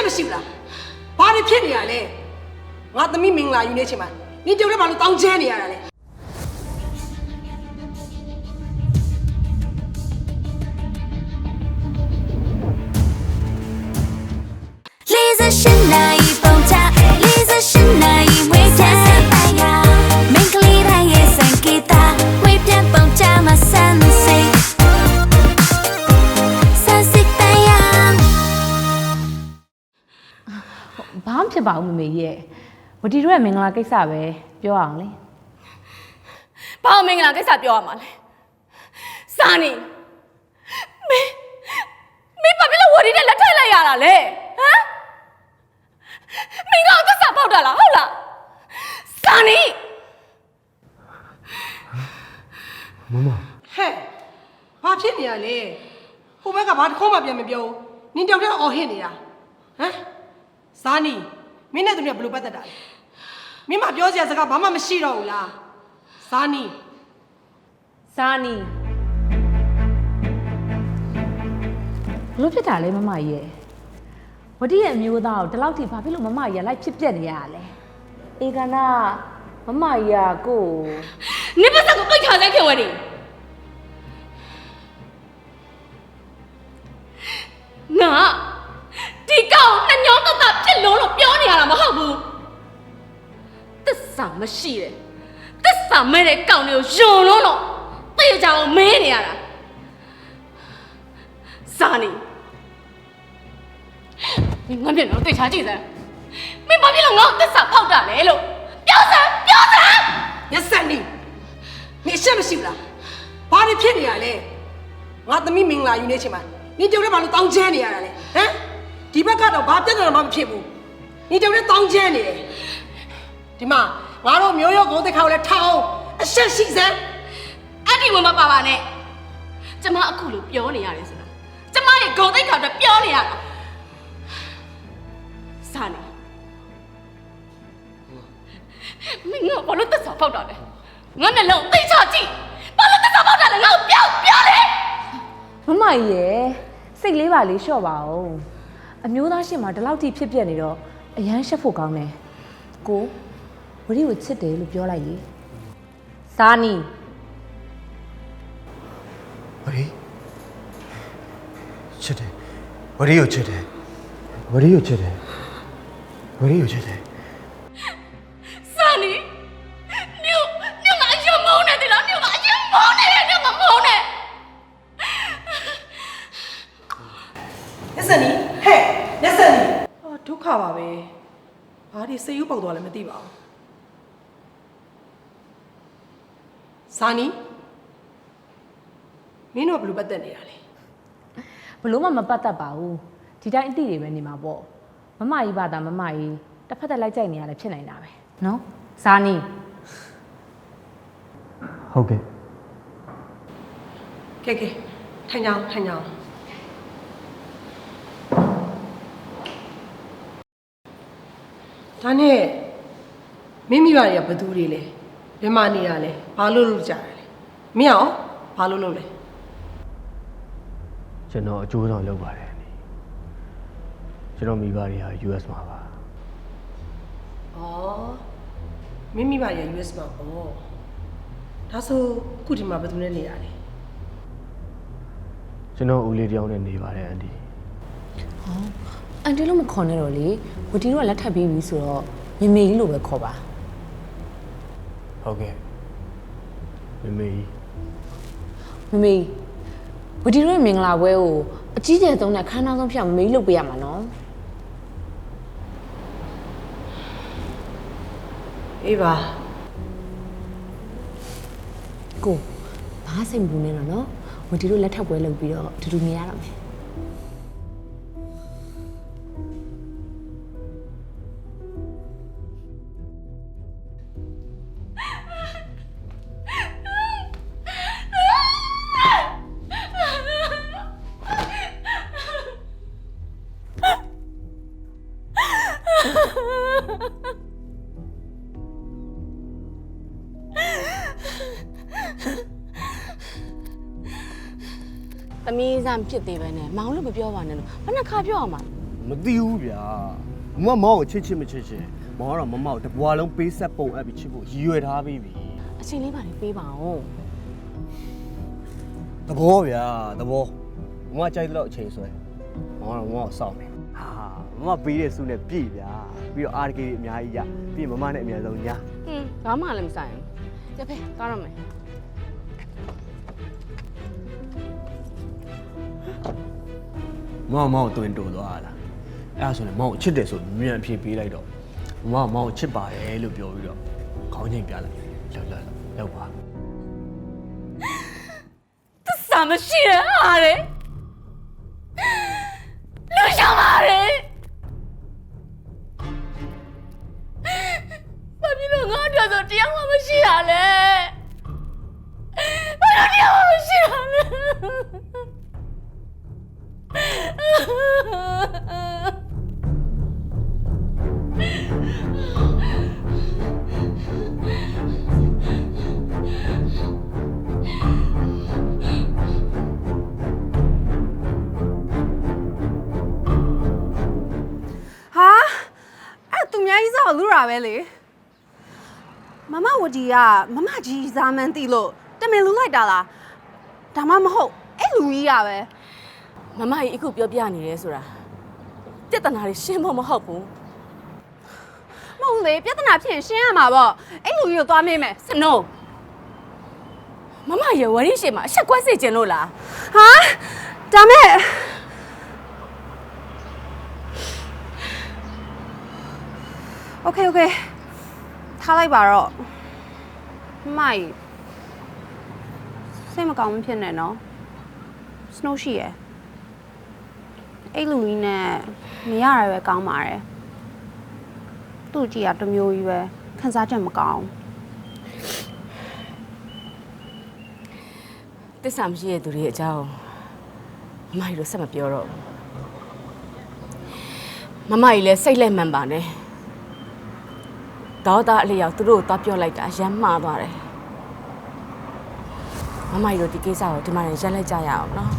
က်မရှိဘူးလားဘာတွေဖြစ်နေရလဲငါသမီးမင်္ဂလာယူနေချိန်မှာနင်တယောက်တည်းဘာလို့တောင်းချဲနေရတာလဲလေးစရှင်နိုင် ဖြစ်ပါဘူးမမေရဲ့ဝတီတို့ရဲ့မင်္ဂလာကိစ္စပဲပြောအောင်လေဘာမင်္ဂလာကိစ္စပြောရမှာလဲစာနေမင်းမင်းဘာဖြစ်လို့ဝရီနဲ့လက်ထပ်လိုက်ရတာလဲဟမ်မင်းကအသက်စာပေါက်တာလားဟုတ်လားစာနေမမဟဲ့ဘာဖြစ်နေရလဲဟိုဘက်ကဘာတစ်ခေါက်မှပြန်မပြောဘူးနင်တယောက်တည်းအော်ဟစ်နေတာဟမ်ဇာနီ မင်းနဲ့သူနဲ့ဘယ်လိုပတ်သက်တာလဲမင်းမပြောစရာစကားဘာမှမရှိတော့ဘူးလားဇာနီစာနီဘလို့ဖြစ်တာလဲမမရဲ့ဝတီရဲ့အမျိုးသားကိုဒီလောက်ထိဘာဖြစ်လို့မမရဲ့လိုက်ဖြစ်ပြက်နေရတာလဲအေကနာမမရဲ့ကိုကိုနင်ပါစကိုပိတ်ထားစဲခင်ဝရီငါဒီကောင်နှစ်ညောင်းတတဖြစ် လုံးလို့ပြောနေရတာမဟုတ်ဘူးသစ္စာမရှိတယ်သစ္စာမဲ့တဲ့ကောင်တွေကိုယုံလုံးလို့တေးကြအောင်မင်းနေရတာစာနေမင်းငါမျက်နှာကိုသိချာကြည့်စမ်းမင်းဘာဖြစ်လို့ငါ့ကိုသစ္စာဖောက်တာလဲလို့ပြောစမ်းပြောစမ်းညက်ဆက်နီနင်အရှက်မရှိဘူးလားဘာတွေဖြစ်နေရလဲငါ သမီးမင်္ဂလာယူနေချိန်မှာနင်တယောက်တည်းဘာလို့တောင်းချဲနေရတာလဲဟမ်ဒီဘက်ကတော့ဘာပြဿနာမှမဖြစ်ဘူးနင်တယောက်တည်းတောင်းချဲနေတယ်ဒီမှာငါတို့မျိုးရောဂုံးတစ်ခါကိုလည်းထောင်းအရှက်ရှိစမ်းအဲ့ဒီဝင်မပါပါနဲ့ကျမအခုလိုပြောနေရတယ်ဆိုတာကျမရဲ့ဂုံတိတ်ခါအတွက်ပြောနေရတာစာနေမင်းငါဘာလို့တက်စာပေါက်တာလဲငါနဲ့လုံးသိချကြည့်ဘာလို့တက်စာပေါက်တာလဲငါ့ကိုပြောပြောလေမမရဲ့စိတ်လေးပါလေးလျှော့ပါဦး အမျိုးသားရှင်မှာဒီလောက်ထိဖြစ်ပြက်နေတော့အရန်ရှက်ဖို့ကောင်းတယ်ကိုဝတီကိုချစ်တယ်လို့ပြောလိုက်လေစာနီဝရီချစ်တယ်ဝရီကိုချစ်တယ်ဝရီကိုချစ်တယ်ဝရီကိုချစ်တယ်စာနေညို့ညို့ငါအယုံမုန်းနေတယ်လားညို့ငါအယုံမုန်းနေတယ်ညို့ငါမုန်းနေညက်ဆက်နီဟဲ့ညက်ဆက်နီအော်ဒုက္ခ ပါပဲဘာဒီစိတ်ယူပေါက်သွားလဲမသိပါဘူးဇာနီမင်းတို့ကဘယ်လိုပတ်သက်နေတာလဲဘလို့မှမပတ်သက်ပါဘူးဒီတိုင်းအတိတွေပဲနေမှာပေါ့မမကြီးပါတာမမကြီးတစ်ဖက်သက်လိုက်ကြိုက်နေရလဲဖြစ်နိုင်တာပဲနော်စာနီဟုတ်ကဲ့ကဲကဲထိုင်ကြအောင်ထိုင်ကြအောင် ဒါနဲ့မိမိပါတွေကဘယ်သူတွေလဲဘယ်မှာနေတာလဲဘာလို့လုပ်ကြတာလဲမင်းအောင်ဘာလို့လုပ်လဲကျွန်တော်အကျိုးဆောင်လုပ်ပါတယ်အနီကျွန်တော်မိဘတွေက US မှာပါဩမိမိပါတွေက US မှာပေါ့ဒါဆိုအခုဒီမှာဘယ်သူနဲ့နေတာလဲကျွန်တော်ဦးလေးတစ်ယောက်နဲ့နေပါတယ်အန်ဒီ အန်တီလို့မခေါ်နဲ့တော့လေဝတီတို့ကလက်ထပ်ပြီးပြီဆိုတော့မေမေကြီးလို့ပဲခေါ်ပါဟုတ်ကဲ့မမေကြီးမမေဝတီတို့ရဲ့မင်္ဂလာပွဲကိုအကြီးကျယ်ဆုံးနဲ့ခမ်းနားဆုံးဖြစ်အောင်မမေကြီးလုပ်ပေးရမှာနော်အေးပါကိုဘာစိတ်မပူနဲ့တော့နော်ဝတီတို့လက်ထပ်ပွဲလုပ်ပြီးတော့အတူတူနေရတော့မယ် သမီးစားဖြစ်သေးပဲနဲ့မောင်လို့မပြောပါနဲ့လို့ဘယ်နှခါပြောရမှာမသိဘူးဗျာမမမောင်ကိုချစ်ချစ်မချစ်ချစ်မောင်ကတော့မမောင်တဘွားလုံးပေးဆက်ပုံအပ်ပြီးချစ်ဖို့ရည်ရွယ်ထားပြီးပြီအချိန်လေးပါလေပေးပါဦးသဘောဗျာသဘောမမကြိုက်တဲ့လောက်အချိန်ဆွဲမောင်ကတော့မမောင်ကိုစောင့်နေဟာ မမပေးတဲ့စုနဲ့ပြည့်ဗျာပြီးတော့အာရကေတွေအများကြီးရပြီးရင်မမနဲ့အများဆုံးညာဟင်းဘာမှလည်းမဆိုင်ဘူးကြက်ဖေးကားရမယ်မောင်မောင်ကိုတွင်တိုးသွားတာအဲ့ဒါဆိုရင်မောင်ကိုချစ်တယ်ဆိုမြန်အဖြေပေးလိုက်တော့မမကမောင်ကိုချစ်ပါတယ်လို့ပြောပြီးတော့ခေါင်းချိန်ပြလိုက်လောက်လောက်လောက်ပါသစ္စာမရှိတဲ့ဟာလေလူရှောင်းပါလေ တို့ဆိုတရားမှမရှိရလဲဘာလို့တရားမှမရှိရလဲဟာအဲ့သူများကြီးစားကိုလူတာပဲလေ မမဝတီကမမကြီးစားမှန်းသိလို့တမင်လူလိုက်တာလားဒါမှမဟုတ်အဲ့လူကြီးကပဲ မမကြီးအခုပြောပြနေတယ်ဆိုတာပြဿနာတွေရှင်းဖို့မဟုတ်ဘူး မဟုတ်လေပြဿနာဖြစ်ရင်ရှင်းရမှာပေါ့အဲ့လူကြီးကိုသွားမေးမယ် စနိုးမမရဲ့ဝရီရှိမှာအဆက်ကွက်စေခြင်းလို့လား ဟာဒါမဲ့โอเคโอเค ထားလိုက်ပါတော့မမကြီးစိတ်မကောင်းမဖြစ်နဲ့နော် snow ရှိရယ်အဲ့လူကြီးနဲ့နေရတာပဲကောင်းပါတယ်သူ့ကြည့်ရတစ်မျိုးကြီးပဲခန်းစားချက်မကောင်းတစ္ဆာမရှိတဲ့သူတွေအကြောင်းမမကြီးတို့ဆက်မပြောတော့ဘူးမမကြီးလည်းစိတ်လက်မှန်ပါနဲ့ ဒေါသအလျောက်သူတို့ကိုသွားပြောလိုက်တာရမ်းမှားသွားတယ်မမကြီးတို့ဒီကိစ္စကိုဒီမှာရင်ရက်လိုက်ကြရအောင်နော်